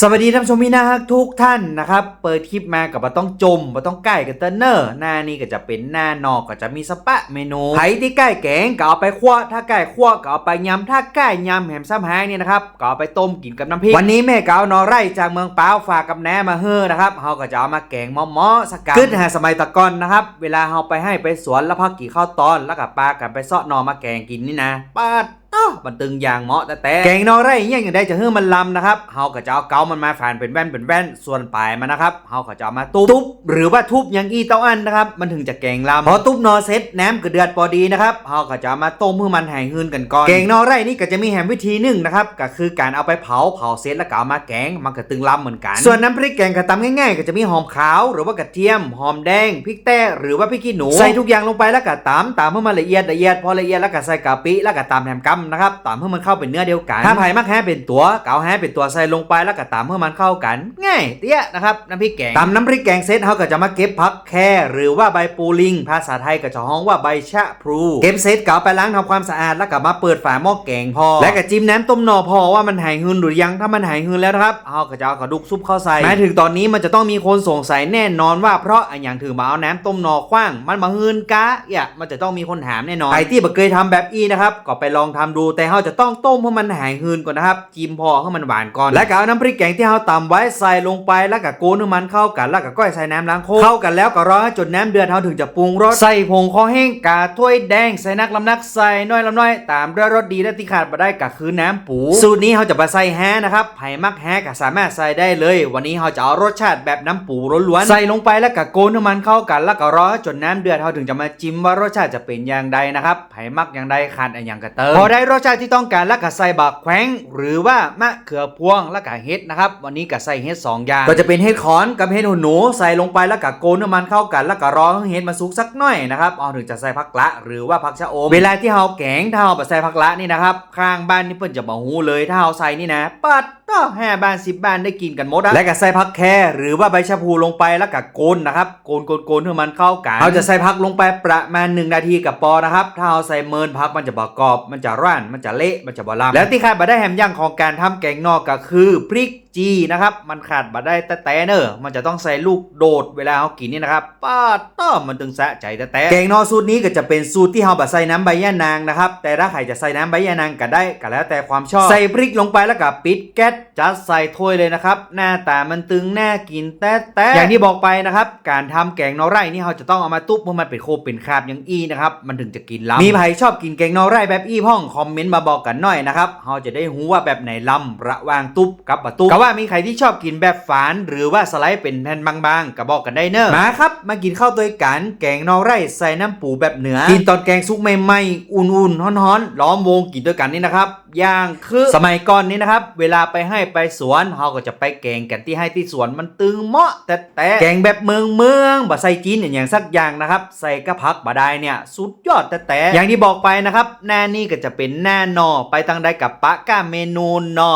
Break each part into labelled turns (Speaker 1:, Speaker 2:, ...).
Speaker 1: สวัสดีท่านผู้ชมพี่นะฮักทุกท่านนะครับ เปิดคลิปมากับมาต้องจมมาต้องใกล้กันเตอร์เนอร์หน้านี้ก็จะเป็นหน้านอกก็จะมีสปะเมนูไผ่ที่ใกล้แกงก็เอาไปคั่วถ้าใกล้คั่วก็เอาไปยำถ้าใกล้ยำแหมซ้ำหายเนี่ยนะครับก็เอาไปต้มกินกับน้ำพริกวันนี้แม่เกเอานอไร่จากเมืองป้าฝากกับแหนมาเฮ้อนะครับเฮาก็จะเอามาแกงหม้อสักกันขึ้นหาสมัยตะก่อนนะครับเวลาเฮาไปให้ไปสวนแล้วพักกี่ข้าวตอนแล้วกับปลากันไปซาะหนอมาแกงกินนี่นะปาดอ้า มันตึงอย่างเหมาะแต่แต่แกงนอไรเนี่ยอย่างใดจะเฮือมันลำนะครับเฮาก็จะเอาเกามันมาฝานเป็นแว่นเป็นแว่นส่วนปลายมันนะครับเฮาก็จะเอามาทุบทุบหรือว่าทุบอย่างอีเต้าอันนะครับมันถึงจะแกงลำพอทุบนอเสร็จแหนมก็เดือดพอดีนะครับเฮาก็จะเอามาต้มเพื่อมันหายหืนกันก่อนแกงนอไรนี่ก็จะมีแหมวิธีหนึ่งนะครับก็คือการเอาไปเผาเผาเสร็จแล้วก็เอามาแกงมันก็ตึงลำเหมือนกัน ส่วนน้ำพริกแกงกระตำง่ายๆ ก็จะมีหอมขาว หรือว่ากระเทียมหอมแดงพริกแต้หรือว่าพริกขี้หนูใส่ทุกอย่างลงไปแล้วก็ตำตำเพื่อมันละเอียดละเอียดพอละเอียดแล้วก็ใส่กะปิแล้วก็ตำแหมกำนะครับตำเพื่อมันเข้าเป็นเนื้อเดียวกันถ้าไผ่มักแฮเป็นตัวเกาแฮเป็นตัวใส่ลงไปแล้วก็ตำเพื่อมันเข้ากัน ง่ายเตี้ยนะครับน้ำพริกแกงตำน้ำพริกแกงเสร็จเขาก็จะมาเก็บพักแค่หรือว่าใบปูลิง ภาษาไทยก็จะฮ้องว่าใบชะพลูเก็บเสร็จก็เอาไปล้างทำความสะอาดแล้วก็มาเปิดฝาหม้อแกงพอ และก็จิ้มน้ำต้มหน่อพอว่ามันหายหืนหรือยังถ้ามันหายหืนแล้วนะครับเขาก็จะเอากระดูกซุปเข้าใส่หมายถึงตอนนี้มันจะต้องมีคนสงสัยแน่นอนว่าเพราะอันอย่างถือมาเอาน้ำต้มหน่อคว้าง มันมาหืนกะอย่ามันจะต้องมีคนถามแน่นอนใครที่บ่เคยทำแบบอีนะครับก็ไปลองทำดูแต่เขาจะต้องต้มให้มันหายหืนก่อนนะครับจิ้มพอให้มันหวานก่อน แล้วก็เอาน้ำพริกแกงที่เขาตำไว้ใส่ลงไปแล้วก็โกนให้มันเข้ากันแล้วก็ก้อยใส่น้ำล้างโคกเข้ากันแล้วก็รอให้จนน้ำเดือดเขาถึงจะปรุงรสใส่ผงคอแห้งกาถ้วยแดงใส่นักลำนักใส่น้อยลำน้อยตามด้วยรสดีและที่ขาดมาได้ก็คือน้ำปู สูตรนี้เขาจะมาใส่แฮนะครับไผ่มักแฮก็สามารถใส่ได้เลย วันนี้เขาจะเอารสชาติแบบน้ำปูล้วนๆใส่ลงไปแล้วก็โกนให้มันเข้ากัน แล้วก็รอให้จนน้ำเดือดเขาถึงจะมาจิ้มว่ารสชาติจะเป็นอย่างใดนะครับไผ่มักอย่างใดขาดอย่างกระเติมพอได้รสชาติที่ต้องการแล้วก็ใส่บักแขวงหรือว่ามะเขือพวงแล้วก็เห็ดนะครับ วันนี้ก็ใส่เห็ดสองอย่าง ก็จะเป็นเห็ดขอนกับเห็ดหูหนูใส่ลงไปแล้วก็โกนให้มันเข้ากันแล้วก็รอให้เห็ดมันสุกสักหน่อยนะครับเอาถึงจะใส่ผักละ หรือว่าผักชะอม เวลาที่เราแกงถ้าเราไปใส่ผักละนี่นะครับข้างบ้านนี่เพิ่นจะบอกหูเลยถ้าเราใส่นี่นะปัดต่อห้าบ้านสิบบ้านได้กินกันหมดอะและก็ใส่ผักแครหรือว่าใบชะพูลงไปแล้วก็โกนนะครับโกนโกนโกนให้มันเข้ากันเราจะใส่ผักลงไปประมาณ 1 นาทีกับปอนะครับ ถ้าเราใส่เมินผักมันจะบกรอบมันจะร่านมันจะเละมันจะบลำแล้วที่ขาดบาได้แฮมย่างของการทำแกงนอกก็คือพริก จีนะครับ มันขาดมาได้แต่แต่เนอะมันจะต้องใส่ลูกโดดเวลาเรากินนี่นะครับป้าต้อมมันถึงสะใจแต่แต่แกงนอสูตรนี้ก็จะเป็นสูตรที่เราแบบใส่น้ำใบยะนางนะครับ แต่ถ้าใครจะใส่น้ำใบยะนางก็ได้ก็แล้วแต่ความชอบ ใส่พริกลงไปแล้วก็ปิดแก๊สจัดใส่ถ้วยเลยนะครับ หน้าตามันตึงหน่ากินแต่แต่อย่างที่บอกไปนะครับ การทำแกงนอไร่นี่เราจะต้องเอามาตุ๊บเพื่อมันเป็นโคเป็นคาบอย่างอีนะครับ มันถึงจะกินล้ำมีใครชอบกินแกงนอไร่แบบอีพ่องคอมเมนต์มาบอกกันหน่อยนะครับเราจะได้รู้ว่าแบบไหนล้ำระหว่างตุ๊บกับบะตุ๊บว่ามีใครที่ชอบกินแบบฝาน หรือว่าสไลด์เป็นแผ่นบางๆก็บอกกันได้เนอะมาครับ มากินข้าวตัวกันแกงนอไร่ใส่น้ำปูแบบเหนือกินตอนแกงซุกใหม่ๆอุ่นๆฮ้อนๆล้อมวงกินด้วยกันนี่นะครับอย่างคือสมัยก่อนนี้นะครับ เวลาไปให้ไปสวนเราก็จะไปแกงกันที่ให้ที่สวนมันตึงเหมาะ แต่แต่แกงแบบเมืองเมืองบ่ใส่จีนอย่างสักอย่างนะครับ ใส่กระพักบาได้เนี่ยสุดยอดแต่แต่อย่างที่บอกไปนะครับหน้านี่ก็จะเป็นหน้านอไปทางใดกับปะก้าเมนูนอ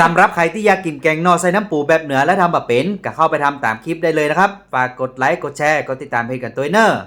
Speaker 1: สำหรับใครที่อยากกินแกงนอใส่น้ำปูแบบเหนือและทำแบบเป็นก็เข้าไปทำตามคลิปได้เลยนะครับ ฝากกดไลค์ กดแชร์ กดติดตามเพจกันตัวเนอร์